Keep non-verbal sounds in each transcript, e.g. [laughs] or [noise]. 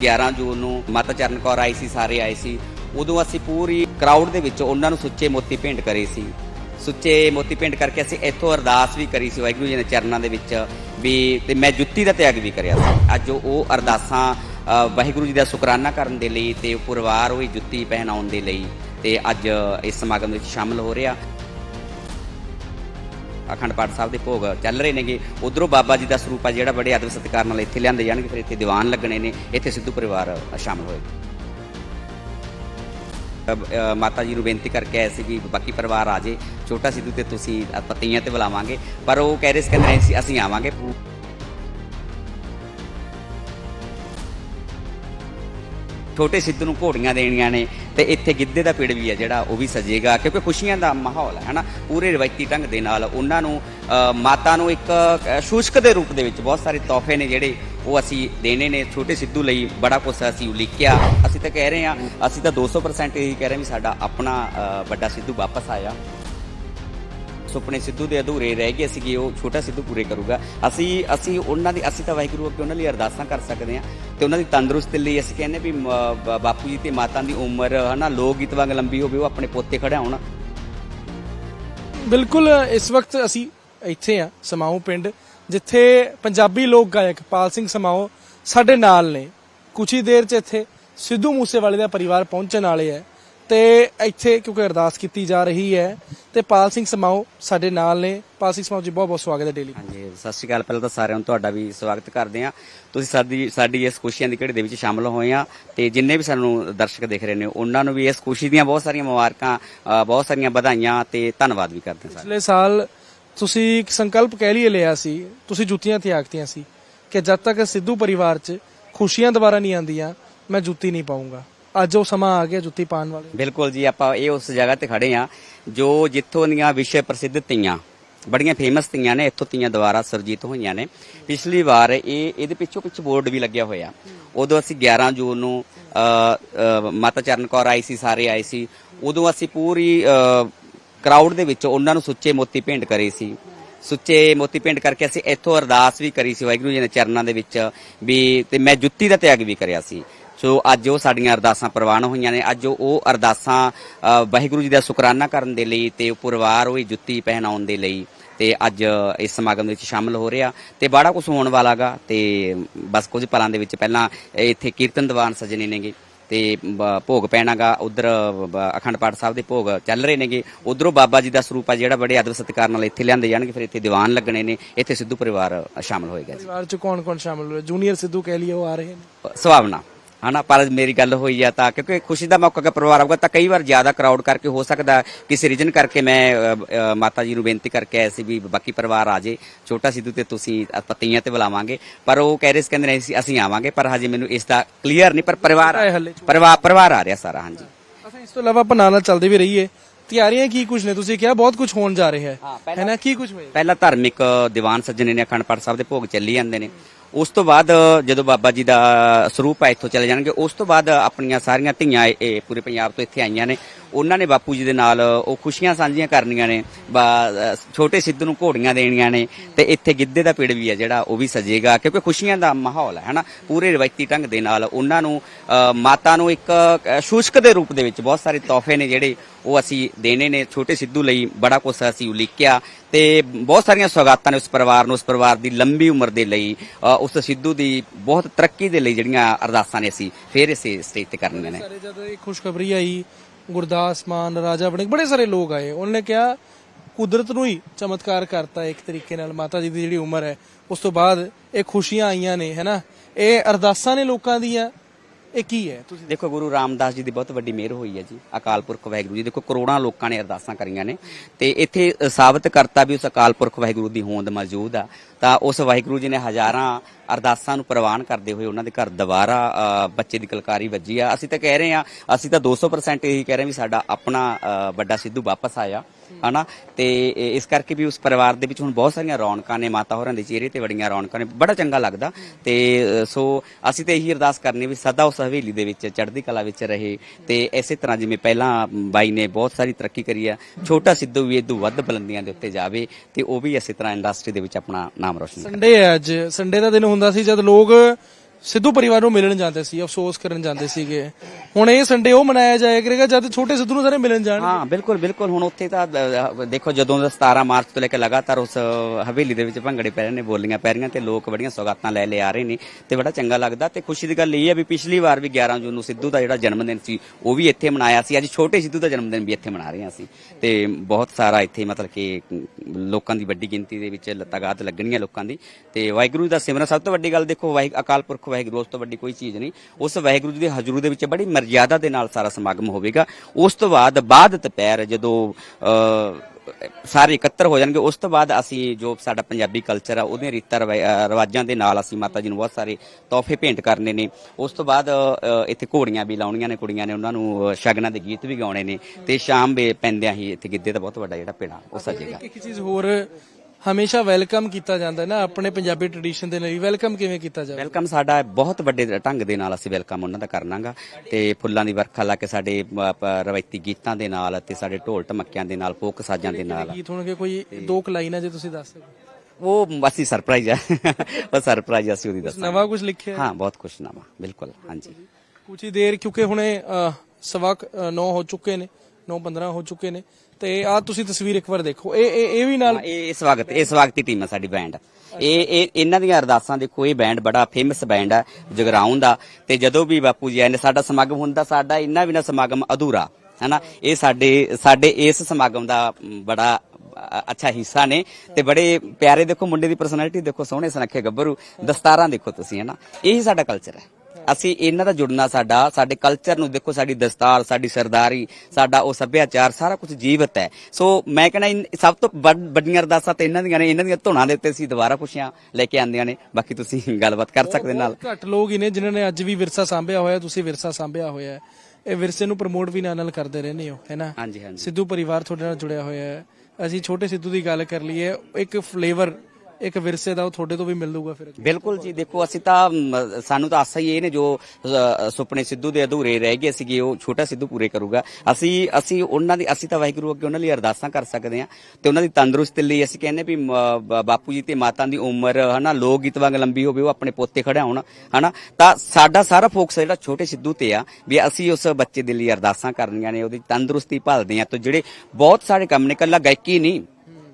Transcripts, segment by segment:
11 ਜੂਨ ਨੂੰ ਮਾਤਾ ਚਰਨ ਕੌਰ ਆਈ ਸੀ, ਸਾਰੇ ਆਏ ਸੀ। ਉਦੋਂ ਅਸੀਂ ਪੂਰੀ ਕਰਾਊਡ ਦੇ ਵਿੱਚ ਉਹਨਾਂ ਨੂੰ ਸੁੱਚੇ ਮੋਤੀ ਭੇਂਟ ਕਰੇ ਸੀ। ਸੁੱਚੇ ਮੋਤੀ ਭੇਂਟ ਕਰਕੇ ਅਸੀਂ ਇੱਥੋਂ ਅਰਦਾਸ ਵੀ ਕਰੀ ਸੀ, ਵਾਹਿਗੁਰੂ ਜੀ ਦੇ ਚਰਨਾਂ ਦੇ ਵਿੱਚ ਵੀ ਤੇ ਮੈਂ ਜੁੱਤੀ ਦਾ ਤਿਆਗ ਵੀ ਕਰਿਆ ਸੀ। ਅੱਜ ਉਹ ਅਰਦਾਸਾਂ ਵਾਹਿਗੁਰੂ ਜੀ ਦਾ ਸ਼ੁਕਰਾਨਾ ਕਰਨ ਦੇ ਲਈ ਤੇ ਪਰਿਵਾਰ ਹੋਈ ਜੁੱਤੀ ਪਹਿਨਾਉਣ ਦੇ ਲਈ ਤੇ ਅੱਜ ਇਸ ਸਮਾਗਮ ਵਿੱਚ ਸ਼ਾਮਲ ਹੋ ਰਿਹਾ। ਅਖੰਡ ਪਾਠ ਸਾਹਿਬ ਦੇ ਭੋਗ ਚੱਲ ਰਹੇ ਨੇਗੇ। ਉਧਰੋਂ ਬਾਬਾ ਜੀ ਦਾ ਸਰੂਪ ਆ ਜਿਹੜਾ ਬੜੇ ਆਦਰ ਸਤਿਕਾਰ ਨਾਲ ਇੱਥੇ ਲਿਆਂਦੇ ਜਾਣਗੇ ਫਿਰ ਇੱਥੇ ਦੀਵਾਨ ਲੱਗਣੇ ਨੇ ਇੱਥੇ ਸਿੱਧੂ ਪਰਿਵਾਰ ਸ਼ਾਮਲ ਹੋਏਗਾ ਮਾਤਾ ਜੀ ਨੂੰ ਬੇਨਤੀ ਕਰਕੇ ਆਏ ਸੀ ਵੀ ਬਾਕੀ ਪਰਿਵਾਰ ਆ ਜੇ ਛੋਟਾ ਸਿੱਧੂ ਤੇ ਤੁਸੀਂ ਪਤੀਆਂ ਤੇ ਬੁਲਾਵਾਂਗੇ। ਪਰ ਉਹ ਕਹਿ ਰਹੇ ਸੀ ਕਹਿੰਦੇ ਨਹੀਂ, ਅਸੀਂ ਆਵਾਂਗੇ। ਛੋਟੇ ਸਿੱਧੂ ਨੂੰ ਘੋੜੀਆਂ ਦੇਣੀਆਂ ਨੇ ਤੇ ਇੱਥੇ ਗਿੱਧੇ ਦਾ ਪਿੜ ਵੀ ਹੈ ਜਿਹੜਾ ਉਹ ਵੀ ਸਜੇਗਾ, ਕਿਉਂਕਿ ਖੁਸ਼ੀਆਂ ਦਾ ਮਾਹੌਲ ਹੈ, ਹਨਾ? ਪੂਰੇ ਰਵਾਇਤੀ ਢੰਗ ਦੇ ਨਾਲ ਉਹਨਾਂ ਨੂੰ ਮਾਤਾ ਨੂੰ ਇੱਕ ਸ਼ੂਸ਼ਕ ਦੇ ਰੂਪ ਦੇ ਵਿੱਚ ਬਹੁਤ ਸਾਰੇ ਤੋਹਫੇ ਨੇ ਜਿਹੜੇ ਉਹ ਅਸੀਂ ਦੇਣੇ ਨੇ। ਛੋਟੇ ਸਿੱਧੂ ਲਈ ਬੜਾ ਕੁਝ ਅਸੀਂ ਉਲੀਕਿਆ। ਅਸੀਂ ਤਾਂ ਕਹਿ ਰਹੇ ਹਾਂ, ਅਸੀਂ ਤਾਂ 200% ਇਹੀ ਕਹਿ ਰਹੇ ਵੀ ਸਾਡਾ ਆਪਣਾ ਵੱਡਾ ਸਿੱਧੂ ਵਾਪਸ ਆਇਆ। ਸੁਪਨੇ ਸਿੱਧੂ ਦੇ ਅਧੂਰੇ ਰਹਿ ਗਏ ਸੀਗੇ, ਉਹ ਛੋਟਾ ਸਿੱਧੂ ਪੂਰੇ ਕਰੂਗਾ। ਅਸੀਂ ਅਸੀਂ ਉਹਨਾਂ ਦੀ, ਅਸੀਂ ਤਾਂ ਵਾਹਿਗੁਰੂ ਅੱਗੇ ਉਹਨਾਂ ਲਈ ਅਰਦਾਸਾਂ ਕਰ ਸਕਦੇ ਹਾਂ ਤੇ ਉਹਨਾਂ ਦੀ ਤੰਦਰੁਸਤੀ ਲਈ ਅਸੀਂ ਕਹਿੰਦੇ ਵੀ ਬਾਪੂ ਜੀ ਤੇ ਮਾਤਾ ਦੀ ਉਮਰ, ਹਨਾ ਲੋਕ ਗੀਤ ਵਾਂਗ ਲੰਬੀ ਹੋਵੇ, ਉਹ ਆਪਣੇ ਪੋਤੇ ਖੜਾਉਣ ਬਿਲਕੁਲ, ਇਸ ਵਕਤ ਅਸੀਂ ਇੱਥੇ ਆ ਸਮਾਉ ਪਿੰਡ, ਜਿੱਥੇ ਪੰਜਾਬੀ ਲੋਕ ਗਾਇਕ ਪਾਲ ਸਿੰਘ ਸਮਾਉ ਸਾਡੇ ਨਾਲ ਨੇ। ਕੁਛ ਹੀ ਦੇਰ ਚ ਇੱਥੇ ਸਿੱਧੂ ਮੂਸੇਵਾਲੇ ਦਾ ਪਰਿਵਾਰ ਪਹੁੰਚਣ ਵਾਲੇ ਹੈ। ਤੇ ਇੱਥੇ ਕਿਉਂਕਿ ਅਰਦਾਸ ਕੀਤੀ ਜਾ ਰਹੀ ਹੈ ਤੇ ਪਾਲ ਸਿੰਘ ਸਮਾਉ ਸਾਡੇ ਨਾਲ ਨੇ। ਪਾਲ ਸਿੰਘ ਸਮਾਉ ਜੀ ਬਹੁਤ ਬਹੁਤ ਸਵਾਗਤ ਹੈ ਡੇਲੀ ਹਾਂਜੀ ਸਤਿ ਸ਼੍ਰੀ ਅਕਾਲ। ਪਹਿਲਾਂ ਤਾਂ ਸਾਰਿਆਂ ਨੂੰ ਤੁਹਾਡਾ ਵੀ ਸਵਾਗਤ ਕਰਦੇ ਹਾਂ। ਤੁਸੀਂ ਸਾਡੀ ਸਾਡੀ ਇਸ ਖੁਸ਼ੀਆਂ ਦੀ ਘੜੀ ਦੇ ਵਿੱਚ ਸ਼ਾਮਲ ਹੋਏ ਆ ਤੇ ਜਿੰਨੇ ਵੀ ਸਾਨੂੰ ਦਰਸ਼ਕ ਦੇਖ ਰਹੇ ਨੇ ਉਹਨਾਂ ਨੂੰ ਵੀ ਇਸ ਖੁਸ਼ੀ ਦੀਆਂ ਬਹੁਤ ਸਾਰੀਆਂ ਮੁਬਾਰਕਾਂ ਬਹੁਤ ਸਾਰੀਆਂ ਵਧਾਈਆਂ ਤੇ ਧੰਨਵਾਦ ਵੀ ਕਰਦੇ ਹਾਂ ਸਾਰੇ ਪਿਛਲੇ ਸਾਲ ਤੁਸੀਂ ਇੱਕ ਸੰਕਲਪ ਕਹਿ ਲਈਏ ਲਿਆ ਸੀ ਤੁਸੀਂ ਜੁੱਤੀਆਂ ਤਿਆਗਤੀਆਂ ਸੀ ਕਿ ਜਦ ਤੱਕ ਸਿੱਧੂ ਪਰਿਵਾਰ 'ਚ ਖੁਸ਼ੀਆਂ ਦੁਬਾਰਾ ਨਹੀਂ ਆਉਂਦੀਆਂ ਮੈਂ ਜੁੱਤੀ ਨਹੀਂ ਪਾਉਂਗਾ ਅੱਜ ਉਹ ਸਮਾਂ ਆ ਗਿਆ ਜੁੱਤੀ ਪਾਉਣ ਵਾਲੇ ਬਿਲਕੁਲ ਜੀ, ਆਪਾਂ ਇਹ ਉਸ ਜਗ੍ਹਾ ਤੇ ਖੜੇ ਆ ਜੋ ਜਿੱਥੋਂ ਦੀਆਂ ਵਿਸ਼ਵ ਪ੍ਰਸਿੱਧ ਤੀਆਂ, ਬੜੀਆਂ ਫੇਮਸ ਤੀਆਂ ਨੇ, ਇੱਥੋਂ ਤੀਆਂ ਦੁਆਰਾ ਸਰਜੀਤ ਹੋਈਆਂ ਨੇ। ਪਿਛਲੀ ਵਾਰ ਇਹ, ਇਹਦੇ ਪਿੱਛੋਂ ਪਿੱਛੇ ਬੋਰਡ ਵੀ ਲੱਗਿਆ ਹੋਇਆ। ਉਦੋਂ ਅਸੀਂ 11 ਜੂਨ ਨੂੰ ਮਾਤਾ ਚਰਨ ਕੌਰ ਆਈ ਸੀ, ਸਾਰੇ ਆਏ ਸੀ। ਉਦੋਂ ਅਸੀਂ ਪੂਰੀ ਕਰਾਊਡ ਦੇ ਵਿੱਚ ਉਹਨਾਂ ਨੂੰ ਸੁੱਚੇ ਮੋਤੀ ਭੇਂਟ ਕਰੇ ਸੀ। ਸੁੱਚੇ ਮੋਤੀ ਭੇਂਟ ਕਰਕੇ ਅਸੀਂ ਇੱਥੋਂ ਅਰਦਾਸ ਵੀ ਕਰੀ ਸੀ ਵਾਹਿਗੁਰੂ ਜੀ ਦੇ ਚਰਨਾਂ ਦੇ ਵਿੱਚ ਵੀ, ਤੇ ਮੈਂ ਜੁੱਤੀ ਦਾ ਤਿਆਗ ਵੀ ਕਰਿਆ ਸੀ। ਸੋ ਅੱਜ ਉਹ ਸਾਡੀਆਂ ਅਰਦਾਸਾਂ ਪ੍ਰਵਾਨ ਹੋਈਆਂ ਨੇ। ਅੱਜ ਉਹ ਅਰਦਾਸਾਂ ਵਾਹਿਗੁਰੂ ਜੀ ਦਾ ਸ਼ੁਕਰਾਨਾ ਕਰਨ ਦੇ ਲਈ ਤੇ ਉਹ ਪਰਿਵਾਰ ਹੋਈ ਜੁੱਤੀ ਪਹਿਨਾਉਣ ਦੇ ਲਈ ਤੇ ਅੱਜ ਇਸ ਸਮਾਗਮ ਵਿੱਚ ਸ਼ਾਮਲ ਹੋ ਰਿਹਾ ਤੇ ਬੜਾ ਕੁਝ ਹੋਣ ਵਾਲਾਗਾ ਤੇ ਬਸ ਕੁਝ ਪਲਾਂ ਦੇ ਵਿੱਚ ਪਹਿਲਾਂ ਇੱਥੇ ਕੀਰਤਨ ਦੀਵਾਨ ਸਜਣੇ ਨੇਗੇ ਤੇ ਭੋਗ ਪੈਣਾਗਾ ਉਧਰ ਅਖੰਡ ਪਾਠ ਸਾਹਿਬ ਦੇ ਭੋਗ ਚੱਲ ਰਹੇ ਨੇਗੇ। ਉਧਰੋਂ ਬਾਬਾ ਜੀ ਦਾ ਸਰੂਪ ਆ ਜਿਹੜਾ ਬੜੇ ਆਦਰ ਸਤਿਕਾਰ ਨਾਲ ਇੱਥੇ ਲਿਆਂਦੇ ਜਾਣਗੇ ਫਿਰ ਇੱਥੇ ਦੀਵਾਨ ਲੱਗਣੇ ਨੇ। ਇੱਥੇ ਸਿੱਧੂ ਪਰਿਵਾਰ ਸ਼ਾਮਲ ਹੋਏਗਾ ਜੀ। ਪਰਿਵਾਰ 'ਚ ਕੌਣ ਕੌਣ ਸ਼ਾਮਲ ਹੋਇਆ ਜੂਨੀਅਰ ਸਿੱਧੂ ਕਹਿ ਉਹ ਆ ਰਹੇ ਨੇ। ਸੁਭਾਵਨਾ ਹਨਾ ਪਰ ਮੇਰੀ ਗੱਲ ਹੋਈ ਆ ਤਾਂ ਕਿਉਂਕਿ ਖੁਸ਼ੀ ਦਾ ਮੌਕਾ ਕਿ ਪਰਿਵਾਰ ਆਊਗਾ ਤਾਂ ਕਈ ਵਾਰ ਜ਼ਿਆਦਾ ਕਰਾਊਡ ਕਰਕੇ ਹੋ ਸਕਦਾ ਕਿਸੇ ਰੀਜਨ ਕਰਕੇ ਮੈਂ ਅ, ਅ, ਮਾਤਾ ਜੀ ਨੂੰ ਬੇਨਤੀ ਕਰਕੇ ਆਇਆ ਸੀ ਵੀ ਬਾਕੀ ਪਰਿਵਾਰ ਆ ਜੇ ਛੋਟਾ ਸਿੱਧੂ ਤੇ ਤੁਸੀਂ ਅ, ਪਤੀਆਂ ਤੇ ਬੁਲਾਵਾਂਗੇ। ਪਰ ਉਹ ਕਹਿ ਰਹੇ ਸੀ ਕਹਿੰਦੇ ਨਹੀਂ ਅਸੀਂ- ਅਸੀਂ ਆਵਾਂਗੇ ਪਰ ਹਜੇ ਮੈਨੂੰ ਇਸ ਦਾ ਕਲੀਅਰ ਨਹੀਂ ਪਰ ਪਰਿਵਾਰ ਹਲੇ ਪਰਿਵਾਰ ਪਰਿਵਾਰ ਆ ਰਿਹਾ ਸਾਰਾ ਹਾਂਜੀ। ਅੱਛਾ ਇਸ ਤੋਂ ਇਲਾਵਾ ਆਪਾਂ ਨਾਲ ਨਾਲ ਚੱਲਦੇ ਵੀ ਰਹੀਏ। ਤਿਆਰੀਆਂ ਕੀ ਕੁਝ ਨੇ? ਤੁਸੀਂ ਕਿਹਾ ਬਹੁਤ ਕੁਝ ਹੋਣ ਜਾ ਰਿਹਾ ਹਾਂ, ਹੈ ਹੈ ਨਾ? ਕੀ ਕੁਝ ਹੋਏਗਾ ਪਹਿਲਾਂ ਧਾਰਮਿਕ ਦੀਵਾਨ ਸੱਜਣੇ ਨੇ ਅਖੰਡ ਪਾਠ ਸਾਹਿਬ ਦੇ ਭੋਗ ਚੱਲੀ ਜਾਂਦੇ ਨੇ। ਉਸ ਤੋਂ ਬਾਅਦ ਜਦੋਂ ਬਾਬਾ ਜੀ ਦਾ ਸਰੂਪ ਆ ਇੱਥੋਂ ਚਲੇ ਜਾਣਗੇ, ਉਸ ਤੋਂ ਬਾਅਦ ਆਪਣੀਆਂ ਸਾਰੀਆਂ ਧੀਆਂ ਇਹ- ਇਹ ਪੂਰੇ ਪੰਜਾਬ ਤੋਂ ਇੱਥੇ ਆਈਆਂ ਨੇ। ਉਹਨਾਂ ਨੇ ਬਾਪੂ ਜੀ ਦੇ ਨਾਲ ਉਹ ਖੁਸ਼ੀਆਂ ਸਾਂਝੀਆਂ ਕਰਨੀਆਂ ਨੇ ਬਾ- ਛੋਟੇ ਸਿੱਧੂ ਨੂੰ ਘੋੜੀਆਂ ਦੇਣੀਆਂ ਨੇ ਤੇ ਇੱਥੇ ਗਿੱਧੇ ਦਾ ਪਿੜ ਵੀ ਹੈ ਜਿਹੜਾ ਉਹ ਵੀ ਸਜੇਗਾ ਕਿਉਂਕਿ ਖੁਸ਼ੀਆਂ ਦਾ ਮਾਹੌਲ ਹੈ ਹਨਾ? ਪੂਰੇ ਰਵਾਇਤੀ ਢੰਗ ਦੇ ਨਾਲ ਉਹਨਾਂ ਨੂੰ ਮਾਤਾ ਨੂੰ ਇੱਕ ਅ, ਸ਼ੂਸ਼ਕ ਦੇ ਰੂਪ ਦੇ ਵਿੱਚ ਬਹੁਤ ਸਾਰੇ ਤੋਹਫੇ ਨੇ ਜਿਹੜੇ ਉਹ ਅਸੀਂ ਦੇਣੇ ਨੇ। ਛੋਟੇ ਸਿੱਧੂ ਲਈ ਬੜਾ ਕੁਝ ਅਸੀਂ ਉਲੀਕਿਆ ਤੇ ਬਹੁਤ ਸਾਰੀਆਂ ਸੌਗਾਤਾਂ ਨੇ ਉਸ ਪਰਿਵਾਰ ਨੂੰ ਉਸ ਪਰਿਵਾਰ ਦੀ ਲੰਬੀ ਉਮਰ ਦੇ ਲਈ ਉਸ ਸਿੱਧੂ ਦੀ ਬਹੁਤ ਤਰੱਕੀ ਦੇ ਲਈ ਜਿਹੜੀਆਂ ਅਰਦਾਸਾਂ ਨੇ ਅਸੀਂ ਫੇਰ ਇਸੇ ਸਟੇਜ ਤੇ ਕਰਨੀਆਂ ਨੇ। ਸਾਰੇ ਇਹ ਖੁਸ਼ਖਬਰੀ ਆਈ ਗੁਰਦਾਸ ਮਾਨ ਰਾਜਾ ਬਣੇ। ਬੜੇ ਸਾਰੇ ਲੋਕ ਆਏ। ਉਹਨਾਂ ਨੇ ਕਿਹਾ, ਕੁਦਰਤ ਨੂੰ ਹੀ ਚਮਤਕਾਰ ਕਰਤਾ ਇੱਕ ਤਰੀਕੇ ਨਾਲ। ਮਾਤਾ ਜੀ ਦੀ ਜਿਹੜੀ ਉਮਰ ਹੈ, ਉਸ ਤੋਂ ਬਾਅਦ ਇਹ ਖੁਸ਼ੀਆਂ ਆਈਆਂ ਨੇ ਹੈਨਾ ਇਹ ਅਰਦਾਸਾਂ ਨੇ ਲੋਕਾਂ ਦੀਆਂ। ਇਹ ਕੀ ਹੈ? ਤੁਸੀਂ ਦੇਖੋ, ਗੁਰੂ ਰਾਮਦਾਸ ਜੀ ਦੀ ਬਹੁਤ ਵੱਡੀ ਮਿਹਰ ਹੋਈ ਹੈ ਜੀ, ਅਕਾਲ ਪੁਰਖ ਵਾਹਿਗੁਰੂ ਜੀ। ਦੇਖੋ, ਕਰੋੜਾਂ ਲੋਕਾਂ ਨੇ ਅਰਦਾਸਾਂ ਕਰੀਆਂ ਨੇ ਤੇ ਇੱਥੇ ਸਾਬਤ ਕਰਤਾ ਵੀ ਉਸ ਅਕਾਲ ਪੁਰਖ ਵਾਹਿਗੁਰੂ ਦੀ ਹੋਂਦ ਮੌਜੂਦ ਆ। ਤਾਂ ਉਸ ਵਾਹਿਗੁਰੂ ਜੀ ਨੇ ਹਜ਼ਾਰਾਂ ਅਰਦਾਸਾਂ ਨੂੰ ਪ੍ਰਵਾਨ ਕਰਦੇ ਹੋਏ ਉਹਨਾਂ ਦੇ ਘਰ ਦੁਬਾਰਾ ਬੱਚੇ ਦੀ ਕਲਕਾਰੀ ਵੱਜੀ ਆ। ਅਸੀਂ ਤਾਂ ਕਹਿ ਰਹੇ ਆ ਅਸੀਂ ਤਾਂ 200% ਇਹੀ ਕਹਿ ਰਹੇ ਵੀ ਸਾਡਾ ਆਪਣਾ ਵੱਡਾ ਸਿੱਧੂ ਵਾਪਸ ਆਇਆ। ਹਨਾ? ਤੇ ਇਸ ਕਰਕੇ ਵੀ ਉਸ ਪਰਿਵਾਰ ਦੇ ਵਿੱਚ ਹੁਣ ਬਹੁਤ ਸਾਰੀਆਂ ਰੌਣਕਾਂ ਨੇ, ਮਾਤਾ ਹੋਰਾਂ ਦੇ ਚਿਹਰੇ ਤੇ ਬੜੀਆਂ ਰੌਣਕਾਂ ਨੇ, ਬੜਾ ਚੰਗਾ ਲੱਗਦਾ। ਤੇ ਸੋ ਅਸੀਂ ਤੇ ਇਹੀ ਅਰਦਾਸ ਕਰਨੀ ਵੀ ਸਦਾ ਉਸ ਹਵੇਲੀ ਦੇ ਵਿੱਚ, ਚੜ੍ਹਦੀ ਕਲਾ ਵਿੱਚ ਰਹੇ। ਤੇ ਇਸੇ ਤਰ੍ਹਾਂ ਜਿਵੇਂ ਪਹਿਲਾਂ ਬਾਈ ਨੇ ਬਹੁਤ ਸਾਰੀ ਤਰੱਕੀ ਕਰੀ ਆ, ਛੋਟਾ ਸਿੱਧੂ ਵੀ ਇਦੋਂ ਵੱਧ ਬੁਲੰਦੀਆਂ ਦੇ ਉੱਤੇ ਜਾਵੇ ਤੇ ਉਹ ਵੀ ਇਸੇ ਤਰ੍ਹਾਂ ਇੰਡਸਟਰੀ ਦੇ ਵਿੱਚ ਆਪਣਾ ਨਾਮ ਰੋਸ਼ਨ ਕਰੇ। ਸੰਡੇ ਹੈ ਅੱਜ। ਸੰਡੇ ਦਾ ਦਿਨ ਹੁੰਦਾ ਸੀ ਜਦ ਲੋਕ ਸਿੱਧੂ ਪਰਿਵਾਰ ਨੂੰ ਮਿਲਣ ਜਾਂਦੇ ਸੀ ਅਫਸੋਸ ਕਰਨ ਜਾਂਦੇ ਸੀਗੇ। ਹੁਣ ਇਹ ਸੰਡੇ ਉਹ ਮਨਾਇਆ ਜਾਇਆ ਕਰੇਗਾ ਜਦ ਛੋਟੇ ਸਿੱਧੂ ਨੂੰ ਸਾਰੇ ਮਿਲਣ ਜਾਣ ਹਾਂ ਬਿਲਕੁਲ ਬਿਲਕੁਲ। ਹੁਣ ਉੱਥੇ ਤਾਂ ਅ, ਦੇਖੋ ਜਦੋਂ ਦਾ 17 ਮਾਰਚ ਤੋਂ ਲੈ ਕੇ ਲਗਾਤਾਰ ਉਸ ਹਵੇਲੀ ਦੇ ਵਿੱਚ ਭੰਗੜੇ ਪੈ ਰਹੇ ਨੇ ਬੋਲੀਆਂ ਪੈ ਰਹੀਆਂ ਤੇ ਲੋਕ ਬੜੀਆਂ ਸੌਗਾਤਾਂ ਲੈ ਲੈ ਆ ਰਹੇ ਨੇ ਤੇ ਬੜਾ ਚੰਗਾ ਲੱਗਦਾ। ਤੇ ਖੁਸ਼ੀ ਦੀ ਗੱਲ ਇਹ ਹੈ ਵੀ ਪਿਛਲੀ ਵਾਰ ਵੀ 11 ਜੂਨ ਨੂੰ ਸਿੱਧੂ ਦਾ ਜਿਹੜਾ ਜਨਮ ਦਿਨ ਸੀ ਉਹ ਵੀ ਇੱਥੇ ਮਨਾਇਆ ਸੀ। ਅੱਜ ਛੋਟੇ ਸਿੱਧੂ ਦਾ ਜਨਮ ਦਿਨ ਵੀ ਇੱਥੇ ਮਨਾ ਰਹੇ ਹਾਂ ਅਸੀਂ। ਤੇ ਬਹੁਤ ਸਾਰਾ ਇੱਥੇ ਮਤਲਬ ਕਿ ਲੋਕਾਂ ਦੀ ਵੱਡੀ ਗਿਣਤੀ ਦੇ ਵਿੱਚ ਲਤਾਗਾਤ ਲੱਗਣੀਆਂ ਲੋਕਾਂ ਦੀ। ਤੇ ਵਾਹਿਗੁਰੂ ਦਾ ਸਿਮਰਨ। ਸਭ ਤੋਂ ਵੱਡੀ ਗੱਲ ਦੇਖੋ ਵਾਹਿ ਅਕਾਲ ਪੁਰਖ ਵਾਹਿਗੁਰੂ ਉਸ ਤੋਂ ਵੱਡੀ ਕੋਈ ਚੀਜ਼ ਨਹੀਂ। ਉਸ ਵਾਹਿਗੁਰੂ ਜੀ ਦੇ ਹਜ਼ੂਰ ਦੇ ਵਿੱਚ ਬੜੀ ਮਰਜ਼ਾਦਾ ਦੇ ਨਾਲ ਸਾਰਾ ਸਮਾਗਮ ਹੋਵੇਗਾ। ਉਸ ਤੋਂ ਬਾਅਦ ਬਾਅਦ ਦੁਪਹਿਰ ਜਦੋਂ ਸਾਰੇ ਇਕੱਤਰ ਹੋ ਜਾਣਗੇ ਉਸ ਤੋਂ ਬਾਅਦ ਅਸੀਂ ਜੋ ਸਾਡਾ ਪੰਜਾਬੀ ਕਲਚਰ ਆ ਉਹਦੇ ਰੀਤਾਂ ਰਿਵਾਜਾਂ ਦੇ ਨਾਲ ਅਸੀਂ ਮਾਤਾ ਜੀ ਨੂੰ ਬਹੁਤ ਸਾਰੇ ਤੋਹਫੇ ਭੇਂਟ ਕਰਨੇ ਨੇ। ਉਸ ਤੋਂ ਬਾਅਦ ਇੱਥੇ ਘੋੜੀਆਂ ਵੀ ਲਾਉਣੀਆਂ ਨੇ ਕੁੜੀਆਂ ਨੇ ਉਹਨਾਂ ਨੂੰ ਸ਼ਗਨਾਂ ਦੇ ਗੀਤ ਵੀ ਗਾਉਣੇ ਨੇ। ਤੇ ਸ਼ਾਮ ਵੇ ਪੈਂਦਿਆਂ ਹੀ ਇੱਥੇ ਗਿੱਧੇ ਦਾ ਬਹੁਤ ਵੱਡਾ ਜਿਹੜਾ ਪੇੜਾ ਉਹ ਸਜੇਗਾ। ਇੱਕ ਇੱਕ ਚੀਜ਼ ਹੋਰ ਹਮੇਸ਼ਾ ਵੈਲਕਮ ਕੀਤਾ ਜਾਂਦਾ ਹੈ ਨਾ ਆਪਣੇ ਪੰਜਾਬੀ ਟ੍ਰੈਡੀਸ਼ਨ ਦੇ ਲਈ। ਵੈਲਕਮ ਕਿਵੇਂ ਕੀਤਾ ਜਾਵੇ? ਵੈਲਕਮ ਸਾਡਾ ਬਹੁਤ ਵੱਡੇ ਢੰਗ ਦੇ ਨਾਲ ਅਸੀਂ ਵੈਲਕਮ ਉਹਨਾਂ ਦਾ ਕਰਨਾਗਾ ਤੇ ਫੁੱਲਾਂ ਦੀ ਵਰਖਾ ਲਾ ਕੇ ਸਾਡੇ ਅ, ਪ- ਰਵਾਇਤੀ ਗੀਤਾਂ ਦੇ ਨਾਲ ਤੇ ਸਾਡੇ ਢੋਲ ਢਮੱਕਿਆਂ ਦੇ ਨਾਲ ਫੋਕ ਸਾਜ਼ਾਂ ਦੇ ਨਾਲ। ਗੀਤ ਹੋਣਗੇ? ਕੋਈ ਦੋ ਕੁ ਲਾਈਨਾਂ ਜੇ ਤੁਸੀਂ ਦੱਸ ਸਕੋ ਉਹ ਅਸੀਂ ਸਰਪ੍ਰਾਈਜ਼ ਹੈ [laughs] ਉਹ ਸਰਪ੍ਰਾਈਜ਼ ਅਸੀਂ ਉਹਦੀ ਦੱਸਾਂਗੇ। ਨਵਾਂ ਕੁਝ ਲਿਖਿਆ ਹੈ? ਹਾਂ ਬਹੁਤ ਖੁਸ਼ ਨਵਾਂ ਬਿਲਕੁਲ ਹਾਂਜੀ। ਕੁਛ ਹੀ ਦੇਰ ਕਿਉਂਕਿ ਹੁਣੇ ਅਹ, ਸਵਾ 9 ਹੋ ਚੁੱਕੇ ਨੇ। 9 15 ਹੋ ਚੁੱਕੇ ਨੇ। ਤੇ ਆ ਤੁਸੀਂ ਤਸਵੀਰ ਇੱਕ ਵਾਰ ਦੇਖੋ। ਇਹ ਇਹ ਇਹ ਵੀ ਨਾਲ ਇਹ ਇਸ ਵਕਤ ਇਸ ਵਕਤ ਦੀ ਟੀਮ ਹੈ ਸਾਡੀ ਬੈਂਡ। ਇਹ ਇਹ ਇਹਨਾਂ ਦੀਆਂ ਅਰਦਾਸਾਂ ਦੇਖੋ, ਇਹ ਬੈਂਡ ਬੜਾ ਫੇਮਸ ਬੈਂਡ ਹੈ ਜਗਰਾਉਂ ਦਾ। ਤੇ ਜਦੋਂ ਵੀ ਬਾਪੂ ਜੀ ਆਏ ਨੇ, ਸਾਡਾ ਸਮਾਗਮ ਹੁੰਦਾ, ਸਾਡਾ ਇੰਨਾ ਬਿਨਾ ਸਮਾਗਮ ਅਧੂਰਾ, ਹੈਨਾ? ਇਹ ਸਾਡੇ ਸਾਡੇ ਇਸ ਸਮਾਗਮ ਦਾ ਬੜਾ ਅੱਛਾ ਹਿੱਸਾ ਨੇ। ਤੇ ਬੜੇ ਪਿਆਰੇ ਦੇਖੋ, ਮੁੰਡੇ ਦੀ ਪਰਸਨੈਲਿਟੀ ਦੇਖੋ, ਸੋਹਣੇ ਸੁਨੱਖੇ ਗੱਭਰੂ, ਦਸਤਾਰਾਂ ਦੇਖੋ ਤੁਸੀਂ, ਹੈਨਾ? ਇਹੀ ਸਾਡਾ ਕਲਚਰ ਹੈ। ਅਸੀਂ ਇਹਨਾਂ ਦਾ ਜੁੜਨਾ ਸਾਡਾ ਸਾਡੇ ਕਲਚਰ ਨੂੰ ਦੇਖੋ ਸਾਡੀ ਦਸਤਾਰ ਸਾਡੀ ਸਰਦਾਰੀ ਸਾਡਾ ਉਹ ਸੱਭਿਆਚਾਰ ਸਾਰਾ ਕੁਝ ਜੀਵਤ ਹੈ। ਸੋ ਮੈਂ ਕਹਿੰਦਾ ਸਭ ਤੋਂ ਵੱਡ- ਵੱਡੀਆਂ ਅਰਦਾਸਾਂ ਤੇ ਇਹਨਾਂ ਦੀਆਂ ਨੇ ਇਹਨਾਂ ਦੀਆਂ ਧੁਨਾਂ ਦੇ ਉੱਤੇ ਅਸੀਂ ਦੁਬਾਰਾ ਖੁਸ਼ੀਆਂ ਲੈ ਕੇ ਆਂਦੀਆਂ ਨੇ। ਬਾਕੀ ਤੁਸੀਂ ਗੱਲਬਾਤ ਕਰ ਸਕਦੇ ਨਾਲ। ਘੱਟ ਲੋਕ ਹੀ ਨੇ ਜਿਨ੍ਹਾਂ ਨੇ ਅੱਜ ਵੀ ਵਿਰਸਾ ਸਾਂਭਿਆ ਹੋਇਆ ਤੁਸੀਂ ਵਿਰਸਾ ਸਾਂਭਿਆ ਹੋਇਆ ਹੈ। ਇਹ ਵਿਰਸੇ ਨੂੰ ਪ੍ਰਮੋਟ ਵੀ ਨਾਲ ਨਾਲ ਕਰਦੇ ਰਹਿੰਦੇ ਹੋ ਹੈਨਾ ਹਾਂਜੀ ਹਾਂਜੀ। ਸਿੱਧੂ ਪਰਿਵਾਰ ਤੁਹਾਡੇ ਨਾਲ ਜੁੜਿਆ ਹੋਇਆ ਹੈ। ਅਸੀਂ ਛੋਟੇ ਸਿੱਧੂ ਦੀ ਗੱਲ ਕਰ ਲਈਏ ਇੱਕ ਫਲੇਵਰ ਇੱਕ ਵਿਰਸੇ ਦਾ ਉਹ ਤੁਹਾਡੇ ਤੋਂ ਵੀ ਮਿਲ ਲੂਗਾ ਫਿਰ ਬਿਲਕੁਲ ਜੀ ਦੇਖੋ ਅਸੀਂ ਤਾਂ ਮ, ਸਾਨੂੰ ਤਾਂ ਆਸਾ ਹੀ ਇਹ ਨੇ ਜੋ ਅ, ਸੁਪਨੇ ਸਿੱਧੂ ਦੇ ਅਧੂਰੇ ਰਹਿ ਗਏ ਸੀਗੇ ਉਹ ਛੋਟਾ ਸਿੱਧੂ ਪੂਰੇ ਕਰੂਗਾ। ਅਸੀਂ ਅਸੀਂ ਉਹਨਾਂ ਦੀ ਅਸੀਂ ਤਾਂ ਵਾਹਿਗੁਰੂ ਅੱਗੇ ਉਹਨਾਂ ਲਈ ਅਰਦਾਸਾਂ ਕਰ ਸਕਦੇ ਹਾਂ ਤੇ ਉਹਨਾਂ ਦੀ ਤੰਦਰੁਸਤੀ ਲਈ ਅਸੀਂ ਕਹਿੰਦੇ ਵੀ ਮ, ਬ- ਬਾਪੂ ਜੀ ਤੇ ਮਾਤਾ ਦੀ ਉਮਰ ਹਨਾ ਲੋਕ ਗੀਤ ਵਾਂਗ ਲੰਬੀ ਹੋਵੇ ਉਹ ਆਪਣੇ ਪੋਤੇ ਖੜਾਉਣ ਹਨਾ। ਤਾਂ ਸਾਡਾ ਸਾਰਾ ਫੋਕਸ ਜਿਹੜਾ ਛੋਟੇ ਸਿੱਧੂ ਤੇ ਆ ਵੀ ਅਸੀਂ ਉਸ ਬੱਚੇ ਦੇ ਲਈ ਅਰਦਾਸਾਂ ਕਰਨੀਆਂ ਨੇ ਉਹਦੀ ਤੰਦਰੁਸਤੀ ਭਾਲਦੇ ਆ ਤੇ ਜਿਹੜੇ ਬਹੁਤ ਸਾਰੇ ਕੰਮ ਨੇ ਕੱਲਾ ਗਾਇਕੀ ਨਹੀਂ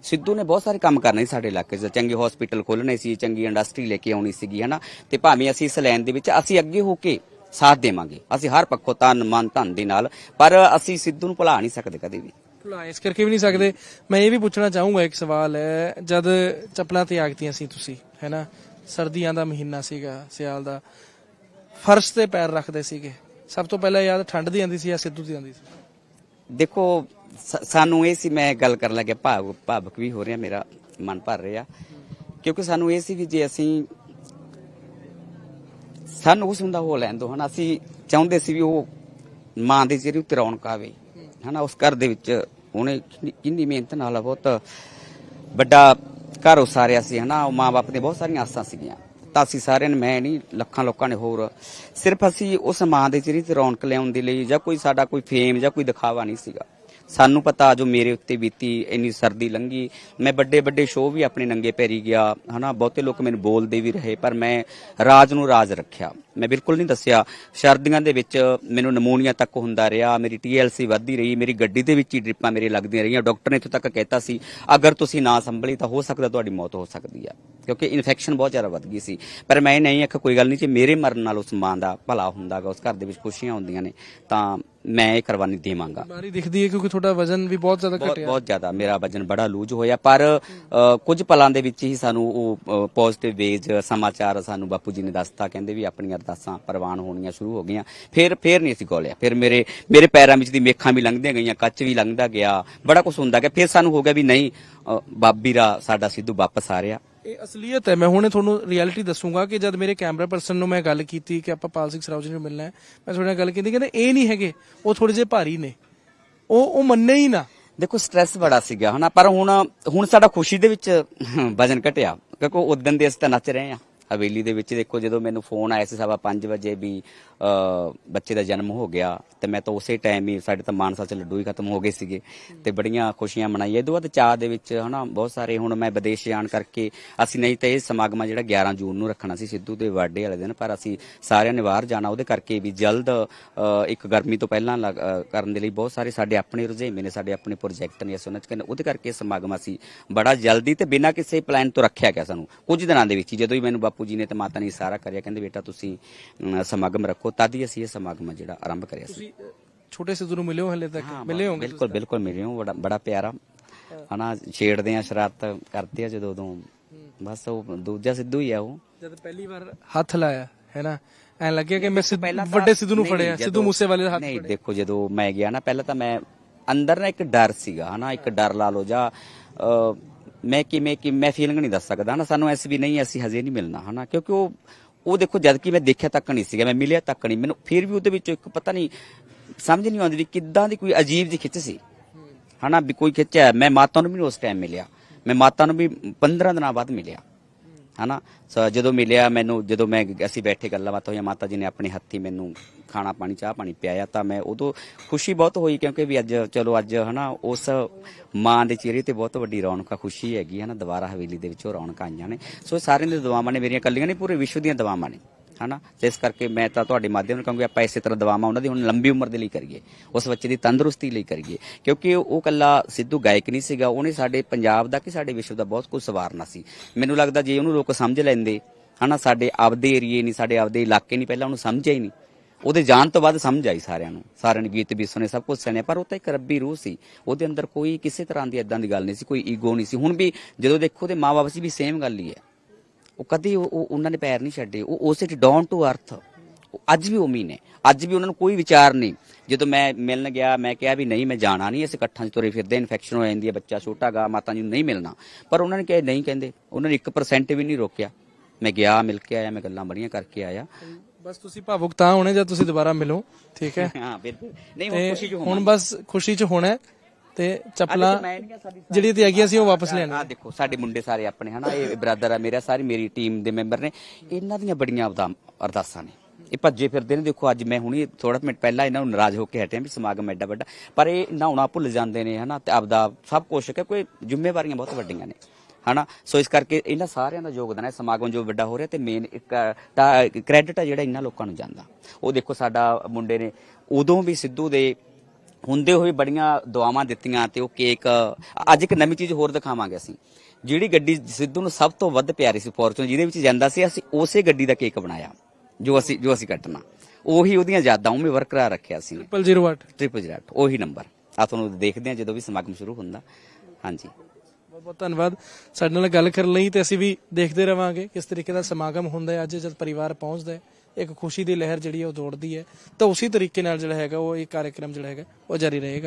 ਸਿੱਧੂ ਨੇ ਬਹੁਤ ਸਾਰੇ ਕੰਮ ਕਰਨੇ ਸੀ ਸਾਡੇ ਇਲਾਕੇ 'ਚ। ਚੰਗੇ ਹਸਪੀਟਲ ਖੋਲਣੇ ਸੀ ਚੰਗੀ ਇੰਡਸਟਰੀ ਲੈ ਕੇ ਆਉਣੀ ਸੀਗੀ ਹਨਾ? ਤੇ ਭਾਵੇਂ ਅਸੀਂ ਇਸ ਲਾਈਨ ਦੇ ਵਿੱਚ ਅਸੀਂ ਅੱਗੇ ਹੋ ਕੇ ਸਾਥ ਦੇਵਾਂਗੇ। ਅਸੀਂ ਹਰ ਪੱਖੋਂ ਤਨ ਮਨ ਧਨ ਦੇ ਨਾਲ ਪਰ ਅਸੀਂ ਸਿੱਧੂ ਨੂੰ ਭੁਲਾ ਨਹੀਂ ਸਕਦੇ ਕਦੇ ਵੀ। ਭੁਲਾ ਇਸ ਕਰਕੇ ਵੀ ਨਹੀਂ ਸਕਦੇ। ਮੈਂ ਇਹ ਵੀ ਪੁੱਛਣਾ ਚਾਹੂੰਗਾ ਇੱਕ ਸਵਾਲ ਹੈ ਜਦ ਚੱਪਲਾਂ ਤੇ ਆਗਤੀਆਂ ਸੀ ਤੁਸੀਂ ਹੈਨਾ? ਸਰਦੀਆਂ ਦਾ ਮਹੀਨਾ ਸੀਗਾ ਸਿਆਲ ਦਾ। ਫਰਸ਼ ਤੇ ਪੈਰ ਰੱਖਦੇ ਸੀਗੇ। ਸਭ ਤੋਂ ਪਹਿਲਾਂ ਯਾਦ ਠੰਡ ਦੀ ਆਂਦੀ ਸੀ ਜਾਂ ਸਿੱਧੂ ਦੀ ਆਂਦੀ ਸੀ? ਦੇਖੋ ਸਾਨੂੰ ਇਹ ਸੀ, ਮੈਂ ਗੱਲ ਕਰਨ ਲੱਗਿਆ, ਭਾਵ, ਭਾਵਕ ਵੀ ਹੋ ਰਿਹਾ, ਮੇਰਾ ਮਨ ਭਰ ਰਿਹਾ। ਕਿਉਂਕਿ ਸਾਨੂੰ ਇਹ ਸੀ ਵੀ ਜੇ ਅਸੀਂ, ਸਾਨੂੰ ਉਸ ਹੁੰਦਾ ਹੋ ਲੈਣ ਦੋ, ਹਨਾ। ਅਸੀਂ ਚਾਹੁੰਦੇ ਸੀ ਵੀ ਉਹ ਮਾਂ ਦੇ ਚਿਹਰੇ ਉੱਤੇ ਰੌਣਕ ਆਵੇ, ਹਨਾ। ਉਸ ਘਰ ਦੇ ਵਿੱਚ ਉਹਨੇ ਕਿੰਨੀ- ਮਿਹਨਤ ਨਾਲ ਬਹੁਤ ਵੱਡਾ ਘਰ ਉਸਾਰਿਆ ਸੀ, ਹਨਾ। ਉਹ ਮਾਂ-ਬਾਪ ਦੇ ਬਹੁਤ ਸਾਰੀਆਂ ਆਸਾਂ ਸੀਗੀਆਂ। ਤਾਂ ਅਸੀਂ ਸਾਰਿਆਂ ਨੇ, ਮੈਂ ਨਹੀਂ, ਲੱਖਾਂ ਲੋਕਾਂ ਨੇ ਹੋਰ, ਸਿਰਫ ਅਸੀਂ ਉਸ ਮਾਂ ਦੇ ਚਿਹਰੇ ਤੇ ਰੌਣਕ ਲਿਆਉਣ ਦੇ ਲਈ ਜਾਂ ਕੋਈ ਸਾਡਾ ਕੋਈ ਫੇਮ ਜਾਂ ਕੋਈ ਦਿਖਾਵਾ ਨਹੀਂ ਸੀਗਾ। ਸਾਨੂੰ ਪਤਾ ਜੋ ਮੇਰੇ ਉੱਤੇ ਬੀਤੀ ਇੰਨੀ ਸਰਦੀ ਲੰਗੀ ਮੈਂ ਵੱਡੇ ਵੱਡੇ ਸ਼ੋਅ ਵੀ ਆਪਣੇ ਨੰਗੇ ਪੈਰੀ ਗਿਆ, ਹਨਾ, ਬਹੁਤੇ ਲੋਕ ਮੈਨੂੰ ਬੋਲਦੇ ਵੀ ਰਹੇ, ਪਰ ਮੈਂ ਰਾਜ ਨੂੰ ਰਾਜ ਰੱਖਿਆ। ਮੈਂ ਬਿਲਕੁਲ ਨਹੀਂ ਦੱਸਿਆ, ਸਰਦੀਆਂ ਦੇ ਵਿੱਚ ਮੈਨੂੰ ਨਮੂਨੀਆ ਤੱਕ ਹੁੰਦਾ ਰਿਹਾ, ਮੇਰੀ ਟੀਐਲਸੀ ਵੱਧਦੀ ਰਹੀ, ਮੇਰੀ ਗੱਡੀ ਦੇ ਵਿੱਚ ਹੀ ਡ੍ਰਿਪਾਂ ਮੇਰੇ ਲੱਗਦੀਆਂ ਰਹੀਆਂ। ਡਾਕਟਰ ਨੇ ਇੱਥੋਂ ਤੱਕ ਕਹਿਤਾ ਸੀ, ਅਗਰ ਤੁਸੀਂ ਨਾ ਸੰਭਲੀ ਤਾਂ ਹੋ ਸਕਦਾ ਤੁਹਾਡੀ ਮੌਤ ਹੋ ਸਕਦੀ ਆ, ਕਿਉਂਕਿ ਇਨਫੈਕਸ਼ਨ ਬਹੁਤ ਜ਼ਿਆਦਾ ਵੱਧ ਗਈ ਸੀ। ਪਰ ਮੈਂ ਨਹੀਂ, ਆਖਿਆ, ਕੋਈ ਗੱਲ ਨਹੀਂ, ਜੇ ਮੇਰੇ ਮਰਨ ਨਾਲ ਉਸ ਮਾਂ ਦਾ ਭਲਾ ਹੁੰਦਾਗਾ, ਉਸ ਘਰ ਦੇ ਵਿੱਚ ਖੁਸ਼ੀਆਂ ਹੁੰਦੀਆਂ ਨੇ, ਤਾਂ ਮੈਂ ਇਹ ਕੁਰਬਾਨੀ ਦੇਵਾਂਗਾ। ਬਿਮਾਰੀ ਦਿਖਦੀ ਹੈ ਕਿਉਂਕਿ ਤੁਹਾਡਾ ਵਜ਼ਨ ਵੀ ਬਹੁਤ ਜ਼ਿਆਦਾ ਬਹੁਤ ਘਟਿਆ। ਬਹੁਤ ਜ਼ਿਆਦਾ। ਮੇਰਾ ਵਜਨ ਬੜਾ ਲੂਜ ਹੋਇਆ ਪਰ ਅ, ਕੁਝ ਪਲਾਂ ਦੇ ਵਿੱਚ ਹੀ ਸਾਨੂੰ ਉਹ ਪੋਜ਼ਿਟਿਵ ਵੇਜ ਸਮਾਚਾਰ ਸਾਨੂੰ ਬਾਪੂ ਜੀ ਨੇ ਦੱਸਤਾ। ਕਹਿੰਦੇ ਵੀ ਆਪਣੀਆਂ ਅਰਦਾਸਾਂ ਪ੍ਰਵਾਨ ਹੋਣੀਆਂ ਸ਼ੁਰੂ ਹੋ ਗਈਆਂ। ਫਿਰ ਫਿਰ ਨਹੀਂ ਅਸੀਂ ਗੋਲਿਆ। ਫਿਰ ਮੇਰੇ ਮੇਰੇ ਪੈਰਾਂ ਵਿੱਚ ਦੀ ਮੇਖਾਂ ਵੀ ਲੰਘਦੀਆਂ ਗਈਆਂ ਕੱਚ ਵੀ ਲੰਘਦਾ ਗਿਆ। ਬੜਾ ਕੁਝ ਹੁੰਦਾ ਗਿਆ। ਫਿਰ ਸਾਨੂੰ ਹੋ ਗਿਆ ਵੀ ਨਹੀਂ ਅ, ਬਾਬੀਰਾ ਸਾਡਾ ਸਿੱਧੂ ਵਾਪਸ ਆ ਰਿਹਾ। ਇਹ ਅਸਲੀਅਤ ਹੈ। ਮੈਂ ਹੁਣੇ ਤੁਹਾਨੂੰ ਰਿਐਲਿਟੀ ਦੱਸੂਗਾ ਕਿ ਜਦ ਮੇਰੇ ਕੈਮਰਾ ਪਰਸਨ ਨੂੰ ਮੈਂ ਗੱਲ ਕੀਤੀ ਕਿ ਆਪਾਂ ਪਾਲ ਸਿੰਘ ਸਰਾਉਜੀ ਨੂੰ ਮਿਲਣਾ ਹੈ, ਮੈਂ ਤੁਹਾਡੇ ਨਾਲ ਗੱਲ ਕੀਤੀ, ਕਹਿੰਦੇ ਇਹ ਨਹੀਂ ਹੈਗੇ, ਉਹ ਥੋੜੇ ਜਿਹੇ ਭਾਰੀ ਨੇ। ਉਹ ਉਹ ਮੰਨੇ ਹੀ ਨਾ। ਦੇਖੋ ਸਟ੍ਰੈਸ ਬੜਾ ਸੀਗਾ, ਹਨਾ, ਪਰ ਹੁਣ ਹੁਣ ਸਾਡਾ ਖੁਸ਼ੀ ਦੇ ਵਿੱਚ ਵਜਨ ਘਟਿਆ। ਕਿਉਂਕਿ ਉਦੋਂ ਦੇ ਅਸੀਂ ਤਾਂ ਨੱਚ ਰਹੇ ਆ ਹਵੇਲੀ ਦੇ ਵਿੱਚ ਦੇਖੋ, ਜਦੋਂ ਮੈਨੂੰ ਫੋਨ ਆਇਆ ਸੀ ਸਵਾ 5 ਵਜੇ ਵੀ ਬੱਚੇ ਦਾ ਜਨਮ ਹੋ ਗਿਆ, ਤੇ ਮੈਂ ਤਾਂ ਉਸੇ ਟਾਈਮ ਹੀ ਸਾਡੇ ਤਾਂ ਮਾਨਸਾ ਚ ਲੱਡੂ ਹੀ ਖਤਮ ਹੋ ਗਏ ਸੀਗੇ ਤੇ ਬੜੀਆਂ ਖੁਸ਼ੀਆਂ ਮਨਾਈਆਂ। ਇਹਦੋਂ ਬਾਅਦ ਚਾਹ ਦੇ ਵਿੱਚ ਹਨਾ, ਬਹੁਤ ਸਾਰੇ ਹੁਣ ਮੈਂ ਵਿਦੇਸ਼ ਜਾਣ ਕਰਕੇ ਅਸੀਂ ਨਹੀਂ ਤਾਂ ਇਹ ਸਮਾਗਮ ਆ ਜਿਹੜਾ 11 ਜੂਨ ਨੂੰ ਰੱਖਣਾ ਸੀ, ਸਿੱਧੂ ਦੇ ਬਰਥਡੇ ਵਾਲੇ ਦਿਨ, ਪਰ ਅਸੀਂ ਸਾਰਿਆਂ ਨੇ ਬਾਹਰ ਜਾਣਾ, ਉਹਦੇ ਕਰਕੇ ਵੀ ਜਲਦ ਇੱਕ ਗਰਮੀ ਤੋਂ ਪਹਿਲਾਂ ਲੱਗ- ਕਰਨ ਦੇ ਲਈ ਬਹੁਤ ਸਾਰੇ ਸਾਡੇ ਆਪਣੇ ਰੁਝੇਵੇਂ ਨੇ, ਸਾਡੇ ਆਪਣੇ ਪ੍ਰੋਜੈਕਟ ਨੇ, ਅਸੀਂ ਉਹਨਾਂ ਚ ਕਹਿੰਦੇ, ਉਹਦੇ ਕਰਕੇ ਇਹ ਸਮਾਗਮ ਅਸੀਂ ਬੜਾ ਜਲਦੀ ਤੇ ਬਿਨਾਂ ਕਿਸੇ ਪਲਾਨ ਤੋਂ ਰੱਖਿਆ ਗਿਆ ਸਾਨੂੰ, ਕੁਝ ਦਿਨਾਂ ਦੇ ਵਿੱਚ ਹੀ, ਜਦੋਂ ਹੀ ਮੈਨੂੰ ਬਾਪੂ ਜੀ ਨੇ ਤੇ ਮਾਤਾ ਨੇ ਸਾਰਾ ਕਰਿਆ। ਕਹਿੰਦੇ ਬੇਟਾ ਤੁਸੀਂ ਸਮਾਗਮ ਰੱਖੋ। ਤਦ ਹੀ ਅਸੀਂ ਇਹ ਸਮਾਗਮ ਜਿਹੜਾ ਆਰੰਭ ਕਰਿਆ ਸੀ। ਛੋਟੇ ਸਿੱਧੂ ਨੂੰ ਮਿਲੇ ਹੋ ਹਲੇ ਤੱਕ? ਹਾਂ, ਮਿਲੇ ਹੋਗੇ ਬਿਲਕੁਲ ਬਿਲਕੁਲ ਮਿਲੇ ਹੋ। ਬੜਾ ਬੜਾ ਪਿਆਰਾ। ਹਨਾ ਛੇੜਦੇ ਆ ਸ਼ਰਾਰਤ ਕਰਦੇ ਆ ਜਦੋਂ ਉਦੋਂ। ਬਸ ਉਹ ਦੂਜਾ ਸਿੱਧੂ ਹੀ ਆ ਉਹ। ਜਦ ਪਹਿਲੀ ਵਾਰ ਹੱਥ ਲਾਇਆ ਹੈ ਨਾ? ਐ ਲੱਗਿਆ ਕਿ ਮੈਂ ਵੱਡੇ ਸਿੱਧੂ ਨੂੰ ਫੜਿਆ ਸਿੱਧੂ ਮੂਸੇ ਵਾਲੇ ਦਾ ਹੱਥ ਨਹੀਂ ਦੇਖੋ ਜਦੋਂ ਮੈਂ ਗਿਆ ਨਾ ਪਹਿਲਾਂ ਤਾਂ ਮੈਂ ਅੰਦਰ ਨਾ ਇੱਕ ਡਰ ਸੀਗਾ ਹਨਾ? ਇੱਕ ਡਰ ਲਾ ਲਓ ਜਾਂ ਮੈਂ ਕਿਵੇਂ ਕਿ ਮੈਂ ਫੀਲਿੰਗ ਨਹੀਂ ਦੱਸ ਸਕਦਾ ਨਾ, ਸਾਨੂੰ ਐਸ ਵੀ ਨਹੀਂ ਅਸੀਂ ਹਜੇ ਨਹੀਂ ਮਿਲਣਾ, ਹਨਾ? ਕਿਉਂਕਿ ਉਹ ਉਹ ਦੇਖੋ, ਜਦ ਕਿ ਮੈਂ ਦੇਖਿਆ ਤੱਕ ਨਹੀਂ ਸੀਗਾ, ਮੈਂ ਮਿਲਿਆ ਤੱਕ ਨਹੀਂ। ਮੈਨੂੰ ਫਿਰ ਵੀ ਉਹਦੇ ਵਿੱਚ ਇੱਕ ਪਤਾ ਨਹੀਂ, ਸਮਝ ਨਹੀਂ ਆਉਂਦੀ ਵੀ ਕਿੱਦਾਂ ਦੀ ਕੋਈ ਅਜੀਬ ਜਿਹੀ ਖਿੱਚ ਸੀ। ਹਨਾ? ਵੀ ਕੋਈ ਖਿੱਚਿਆ ਮੈਂ ਮਾਤਾ ਨੂੰ ਵੀ ਉਸ ਟਾਈਮ ਮਿਲਿਆ। ਮੈਂ ਮਾਤਾ ਨੂੰ ਵੀ 15 ਦਿਨਾਂ ਬਾਅਦ ਮਿਲਿਆ। ਹਨਾ? ਸੋ ਜਦੋਂ ਮਿਲਿਆ ਮੈਨੂੰ, ਜਦੋਂ ਮੈਂ ਅਸੀਂ ਬੈਠੇ ਗੱਲਾਂ ਬਾਤਾਂ ਹੋਈਆਂ, ਮਾਤਾ ਜੀ ਨੇ ਆਪਣੇ ਹੱਥੀ ਮੈਨੂੰ ਖਾਣਾ ਪਾਣੀ, ਚਾਹ ਪਾਣੀ ਪਿਆਇਆ, ਤਾਂ ਮੈਂ ਉਦੋਂ ਖੁਸ਼ੀ ਬਹੁਤ ਹੋਈ ਕਿਉਂਕਿ ਵੀ ਅੱਜ, ਚਲੋ ਅੱਜ ਹਨਾ, ਉਸ ਮਾਂ ਦੇ ਚਿਹਰੇ ਤੇ ਬਹੁਤ ਵੱਡੀ ਰੌਣਕ ਆ, ਖੁਸ਼ੀ ਹੈਗੀ ਹਨਾ, ਦੁਬਾਰਾ ਹਵੇਲੀ ਦੇ ਵਿੱਚ ਉਹ ਰੌਣਕਾਂ ਆਈਆਂ ਨੇ। ਸੋ ਸਾਰਿਆਂ ਦੀਆਂ ਦੁਆਵਾਂ ਨੇ, ਮੇਰੀਆਂ ਕੱਲੀਆਂ ਨਹੀਂ, ਪੂਰੇ ਵਿਸ਼ਵ ਦੀਆਂ ਦੁਆਵਾਂ ਨੇ। ਹਨਾ? ਤੇ ਇਸ ਕਰਕੇ ਮੈਂ ਤਾਂ ਤੁਹਾਡੇ ਮਾਧਿਅਮ ਨਾਲ ਕਹਾਂਗਾ, ਆਪਾਂ ਇਸੇ ਤਰ੍ਹਾਂ ਦਵਾਵਾਂ ਉਹਨਾਂ ਦੀ, ਹੁਣ ਲੰਬੀ ਉਮਰ ਦੇ ਲਈ ਕਰੀਏ। ਉਸ ਬੱਚੇ ਦੀ ਤੰਦਰੁਸਤੀ ਲਈ ਕਰੀਏ। ਕਿਉਂਕਿ ਉਹ ਕੱਲਾ ਸਿੱਧੂ ਗਾਇਕ ਨਹੀਂ ਸੀਗਾ, ਉਹਨੇ ਸਾਡੇ ਪੰਜਾਬ ਦਾ ਕਿ ਸਾਡੇ ਵਿਸ਼ਵ ਦਾ ਬਹੁਤ ਕੁਝ ਸਵਾਰਨਾ ਸੀ। ਮੈਨੂੰ ਲੱਗਦਾ ਜੇ ਉਹਨੂੰ ਲੋਕ ਸਮਝ ਲੈਂਦੇ, ਹਨਾ, ਸਾਡੇ ਆਪਦੇ ਏਰੀਏ ਨਹੀਂ, ਸਾਡੇ ਆਪਦੇ ਇਲਾਕੇ ਨਹੀਂ, ਪਹਿਲਾਂ ਉਹਨੂੰ ਸਮਝਿਆ ਹੀ ਨਹੀਂ। ਉਹਦੇ ਜਾਣ ਤੋਂ ਬਾਅਦ ਸਮਝ ਆਈ ਸਾਰਿਆਂ ਨੂੰ। ਸਾਰਿਆਂ ਨੇ ਗੀਤ ਵੀ ਸੁਣੇ, ਸਭ ਕੁਝ ਸੁਣਿਆ, ਪਰ ਉਹ ਤਾਂ ਇੱਕ ਰੱਬੀ ਰੂਹ ਸੀ। ਉਹਦੇ ਅੰਦਰ ਕੋਈ ਕਿਸੇ ਤਰ੍ਹਾਂ ਦੀ ਇਦਾਂ ਦੀ ਗੱਲ ਨਹੀਂ ਸੀ, ਕੋਈ ਈਗੋ ਨਹੀਂ ਸੀ। ਹੁਣ ਵੀ ਜਦੋਂ ਦੇਖੋ ਤੇ ਮਾਪੇ ਸੀ, ਵੀ ਸੇਮ ਗੱਲ ਹੀ ਹੈ। ਉਹ ਕਦੀ ਉਹ- ਉਹ- ਉਹਨਾਂ ਨੇ ਪੈਰ ਨਹੀਂ ਛੱਡੇ। ਉਹ ਉਸੇ ਚ ਡਾਊਨ ਟੂ ਅਰਥ ਅੱਜ ਵੀ ਉਮੀ ਨੇ। ਅੱਜ ਵੀ ਉਹਨਾਂ ਨੂੰ ਕੋਈ ਵਿਚਾਰ ਨਹੀਂ। ਜਦੋਂ ਮੈਂ ਮਿਲਣ ਗਿਆ ਮੈਂ ਕਿਹਾ ਵੀ ਨਹੀਂ ਮੈਂ ਜਾਣਾ ਨਹੀਂ। ਅਸੀਂ ਇਕੱਠਾਂ 'ਚ ਤੁਰੇ ਫਿਰਦੇ ਇਨਫੈਕਸ਼ਨ ਹੋ ਜਾਂਦੀ ਹੈ ਬੱਚਾ ਛੋਟਾ ਗਾ ਮਾਤਾ ਜੀ ਨੂੰ ਨਹੀਂ ਮਿਲਣਾ। ਪਰ ਉਹਨਾਂ ਨੇ ਕਿਹਾ ਨਹੀਂ ਕਹਿੰਦੇ। ਉਹਨਾਂ ਨੇ 1% ਵੀ ਨਹੀਂ ਰੋਕਿਆ। ਮੈਂ ਗਿਆ ਮਿਲ ਕੇ ਆਇਆ ਮੈਂ ਗੱਲਾਂ ਬੜੀਆਂ ਕਰਕੇ ਆਇਆ। ਬਸ ਤੁਸੀਂ ਭਾਵੁਕ ਤਾਂ ਹੋਣੇ ਜਦ ਤੁਸੀਂ ਦੁਬਾਰਾ ਮਿਲੋ। ਠੀਕ ਹੈ। ਹਾਂ ਬਿਲਕੁਲ। ਨਹੀਂ ਹੁਣ ਖੁਸ਼ੀ ਜੋ ਹੁਣ ਬਸ ਖੁਸ਼ੀ ਚ ਹੋਣਾ ਹੈ। ਤੇ ਚੱਪਲਾਂ ਜਿਹੜੀ ਤੇ ਹੈਗੀਆਂ ਸੀ ਉਹ ਵਾਪਸ ਲੈਣਾ ਆ। ਦੇਖੋ ਸਾਡੇ ਮੁੰਡੇ ਸਾਰੇ ਆਪਣੇ ਹਨਾ? ਇਹ ਬ੍ਰਦਰ ਆ ਮੇਰਾ ਸਾਰੀ ਮੇਰੀ ਟੀਮ ਦੇ ਮੈਂਬਰ ਨੇ। ਇਹਨਾਂ ਦੀਆਂ ਬੜੀਆਂ ਅਰਦਾ- ਅਰਦਾਸਾਂ ਨੇ। ਇਹ ਭੱਜੇ ਫਿਰਦੇ ਨੇ ਦੇਖੋ ਅੱਜ ਮੈਂ ਹੁਣੀ ਥੋੜਾ ਮਿੰਟ ਪਹਿਲਾਂ ਇਹਨਾਂ ਨੂੰ ਨਾਰਾਜ਼ ਹੋ ਕੇ ਹਟਿਆ ਵੀ ਸਮਾਗਮ ਐਡਾ ਵੱਡਾ। ਪਰ ਇਹ ਨਹਾਉਣਾ ਭੁੱਲ ਜਾਂਦੇ ਨੇ ਹਨਾ? ਤੇ ਆਪਦਾ ਸਭ ਕੁਝ ਕਿ ਕੋਈ ਜ਼ਿੰਮੇਵਾਰੀਆਂ ਬਹੁਤ ਵੱਡੀਆਂ ਨੇ ਹਨਾ? ਸੋ ਇਸ ਕਰਕੇ ਇਹਨਾਂ ਸਾਰਿਆਂ ਦਾ ਯੋਗਦਾਨ ਹੈ ਸਮਾਗਮ ਜੋ ਵੱਡਾ ਹੋ ਰਿਹਾ ਤੇ ਮੇਨ ਇੱਕ ਤਾਂ ਕ੍ਰੈਡਿਟ ਹੈ ਜਿਹੜਾ ਇਹਨਾਂ ਲੋਕਾਂ ਨੂੰ ਜਾਂਦਾ। ਉਹ ਦੇਖੋ ਸਾਡਾ ਮੁੰਡੇ ਨੇ ਉਦੋਂ ਵੀ ਸਿੱਧੂ ਦੇ ਹੁੰਦੇ ਹੋਏ ਬੜੀਆਂ ਦੁਆਵਾਂ ਦਿੱਤੀਆਂ ਤੇ ਉਹ ਕੇਕ ਅੱਜ ਇੱਕ ਨਵੀਂ ਚੀਜ਼ ਹੋਰ ਦਿਖਾਵਾਂਗੇ ਅਸੀਂ। ਜਿਹੜੀ ਗੱਡੀ ਸਿੱਧੂ ਨੂੰ ਸਭ ਤੋਂ ਵੱਧ ਪਿਆਰੀ ਸੀ ਫੋਰਚੂਨ ਜਿਹਦੇ ਵਿੱਚ ਜਾਂਦਾ ਸੀ ਅਸੀਂ ਉਸੇ ਗੱਡੀ ਦਾ ਕੇਕ ਬਣਾਇਆ ਜੋ ਅਸੀਂ ਜੋ ਅਸੀਂ ਕੱਟਣਾ। ਉਹੀ ਉਹਦੀਆਂ ਯਾਦਾਂ ਉਵੇਂ ਬਰਕਰਾਰ ਰੱਖਿਆ ਸੀ। 008 ਟ੍ਰਿਪਲ ਜ਼ੀਰੋ ਉਹੀ ਨੰਬਰ ਆ ਤੁਹਾਨੂੰ ਦੇਖਦੇ ਆ ਜਦੋਂ ਵੀ ਸਮਾਗਮ ਸ਼ੁਰੂ ਹੁੰਦਾ। ਹਾਂਜੀ। ਬਹੁਤ ਬਹੁਤ ਧੰਨਵਾਦ। ਸਾਡੇ ਨਾਲ ਗੱਲ ਕਰਨ ਲਈ ਤੇ ਅਸੀਂ ਵੀ ਦੇਖਦੇ ਰਵਾਂਗੇ ਕਿਸ ਤਰੀਕੇ ਦਾ ਸਮਾਗਮ ਹੁੰਦਾ ਹੈ ਅੱਜ ਜਦ ਪਰਿਵਾਰ ਪਹੁੰਚਦਾ ਹੈ। ਇੱਕ ਖੁਸ਼ੀ ਦੀ ਲਹਿਰ ਜਿਹੜੀ ਹੈ ਉਹ ਦੌੜਦੀ ਹੈ। ਤਾਂ ਉਸੇ ਤਰੀਕੇ ਨਾਲ ਜਿਹੜਾ ਹੈਗਾ ਉਹ ਇਹ ਕਾਰਜਕ੍ਰਮ ਜਿਹੜਾ ਹੈਗਾ ਉਹ ਜਾਰੀ ਰਹੇਗਾ।